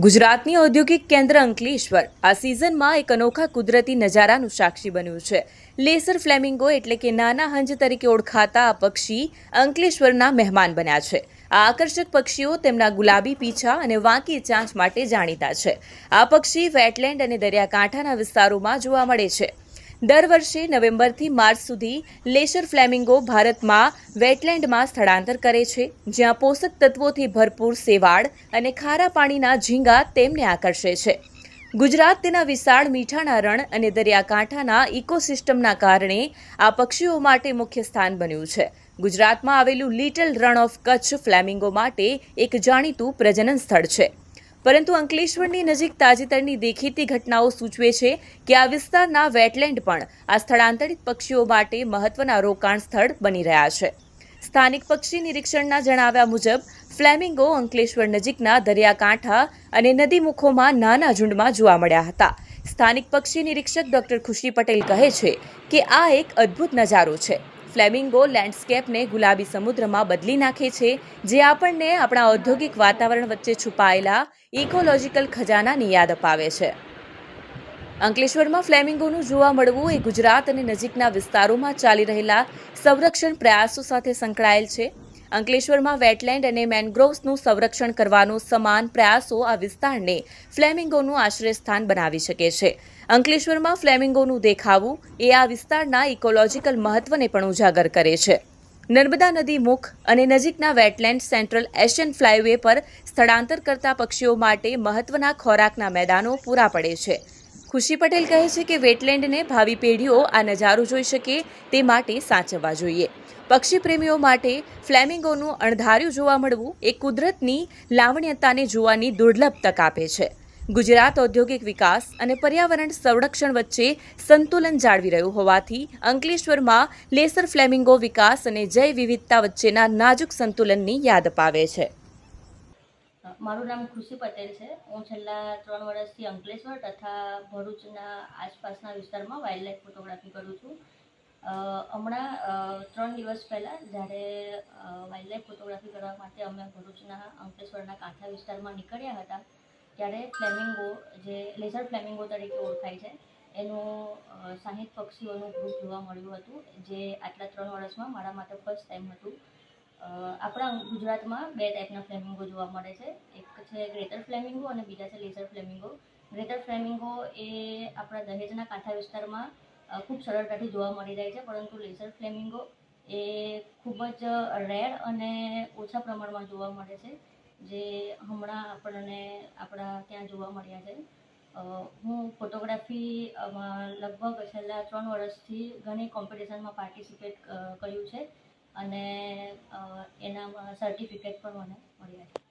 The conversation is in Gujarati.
ગુજરાતની ઔદ્યોગિક કેન્દ્ર અંકલેશ્વર. આ સિઝનમાં એક અનોખા કુદરતી નજારાનું સાક્ષી બન્યું છે. લેસર ફ્લેમિંગો એટલે કે નાના હંજ તરીકે ઓળખાતા આ પક્ષી અંકલેશ્વરના મહેમાન બન્યા છે. આ આકર્ષક પક્ષીઓ તેમના ગુલાબી પીછા અને વાંકી ચાંચ માટે જાણીતા છે. આ પક્ષી વેટલેન્ડ અને દરિયાકાંઠાના વિસ્તારોમાં જોવા મળે છે. દર વર્ષે નવેમ્બરથી માર્ચ સુધી લેશર ફ્લેમિંગો ભારતમાં વેટલેન્ડમાં સ્થળાંતર કરે છે, જ્યાં પોષક તત્વોથી ભરપૂર સેવાળ અને ખારા પાણીના ઝીંગા તેમને આકર્ષે છે. ગુજરાત તેના વિશાળ મીઠાના રણ અને દરિયાકાંઠાના ઇકોસિસ્ટમના કારણે આ પક્ષીઓ માટે મુખ્ય સ્થાન બન્યું છે. ગુજરાતમાં આવેલું little Rann of Kutch flamingo માટે એક જાણીતું પ્રજનન સ્થળ છે. પરંતુ અંકલેશ્વરની નજીક તાજેતરની દેખીતી ઘટનાઓ સૂચવે છે કે આ વિસ્તારના વેટલેન્ડ પણ આ સ્થળાંતરિત પક્ષીઓ માટે મહત્વના રોકાણ સ્થળ બની રહ્યા છે. સ્થાનિક પક્ષી નિરીક્ષણના જણાવ્યા મુજબ, ફ્લેમિંગો અંકલેશ્વર નજીકના દરિયાકાંઠા અને નદીમુખોમાં નાના ઝુંડમાં જોવા મળ્યા હતા. સ્થાનિક પક્ષી નિરીક્ષક ડોક્ટર ખુશી પટેલ કહે છે કે આ એક અદ્ભુત નજારો છે. ફ્લેમિંગો લેન્ડસ્કેપને ગુલાબી સમુદ્રમાં બદલી નાખે છે, જે આપણને આપણા ઔદ્યોગિક વાતાવરણ વચ્ચે છુપાયેલા ઇકોલોજીકલ ખજાનાની યાદ અપાવે છે. અંકલેશ્વરમાં ફ્લેમિંગોનું જોવા મળવું એ ગુજરાત અને નજીકના વિસ્તારોમાં ચાલી રહેલા સંરક્ષણ પ્રયાસો સાથે સંકળાયેલ છે. અંકલેશ્વરમાં વેટલેન્ડ અને મેનગ્રોવ્સનું સંરક્ષણ કરવાનો સમાન પ્રયાસો આ વિસ્તારને ફ્લેમિંગોનું આશ્રયસ્થાન બનાવી શકે છે. અંકલેશ્વરમાં ફ્લેમિંગોનું દેખાવું એ આ વિસ્તારના ઇકોલોજીકલ મહત્વને પણ ઉજાગર કરે છે. નર્મદા નદી મુખ અને નજીકના વેટલેન્ડ સેન્ટ્રલ એશિયન ફ્લાયવે પર સ્થળાંતર કરતા પક્ષીઓ માટે મહત્વના ખોરાકના મેદાનો પૂરા પડે છે. ખુશી પટેલ કહે છે કે વેટલેન્ડને ભાવિ પેઢીઓ આ નજારો જોઈ શકે તે માટે સાચવવા જોઈએ. પક્ષી પ્રેમીઓ માટે ફ્લેમિંગોનું અણધાર્યું જોવા મળવું એ કુદરતની લાવણ્યતાને જોવાની દુર્લભ તક આપે છે. ગુજરાત ઔદ્યોગિક વિકાસ અને પર્યાવરણ સંરક્ષણ વચ્ચે સંતુલન જાળવી રહ્યું હોવાથી અંકલેશ્વરમાં લેસર ફ્લેમિંગો વિકાસ અને જૈવ વિવિધતા વચ્ચેના નાજુક સંતુલનની યાદ અપાવે છે. મારું નામ ખુશી પટેલ છે. હું છેલ્લા ત્રણ વર્ષથી અંકલેશ્વર તથા ભરૂચના આસપાસના વિસ્તારમાં વાઇલ્ડલાઇફ ફોટોગ્રાફી કરું છું. હમણાં ત્રણ દિવસ પહેલાં જ્યારે વાઇલ્ડ લાઈફ ફોટોગ્રાફી કરવા માટે અમે ભરૂચના, અંકલેશ્વરના કાંઠા વિસ્તારમાં નીકળ્યા હતા, ત્યારે ફ્લેમિંગો જે, લેઝર ફ્લેમિંગો તરીકે ઓળખાય છે, એનું સાહીઠ પક્ષીઓનું ગ્રુપ જોવા મળ્યું હતું, જે આટલા ત્રણ વર્ષમાં મારા માટે ફર્સ્ટ ટાઈમ હતું. આપણા ગુજરાતમાં બે ટાઈપના ફ્લેમિંગો જોવા મળે છે. એક છે ગ્રેટર ફ્લેમિંગો અને બીજા છે લેઝર ફ્લેમિંગો ગ્રેટર ફ્લેમિંગો એ આપણા દહેજના કાંઠા વિસ્તારમાં ખૂબ સરળતાથી જોવા મળી જાય છે, પરંતુ લેઝર ફ્લેમિંગો એ ખૂબ જ રેર અને ઓછા પ્રમાણમાં જોવા મળે છે, જે હમણાં આપણને આપણા ત્યાં જોવા મળ્યા છે. હું ફોટોગ્રાફી લગભગ છેલ્લા ત્રણ વર્ષથી ઘણી કોમ્પિટિશનમાં પાર્ટિસિપેટ કર્યું છે. અને એના સર્ટિફિકેટ પણ મને મળ્યા છે.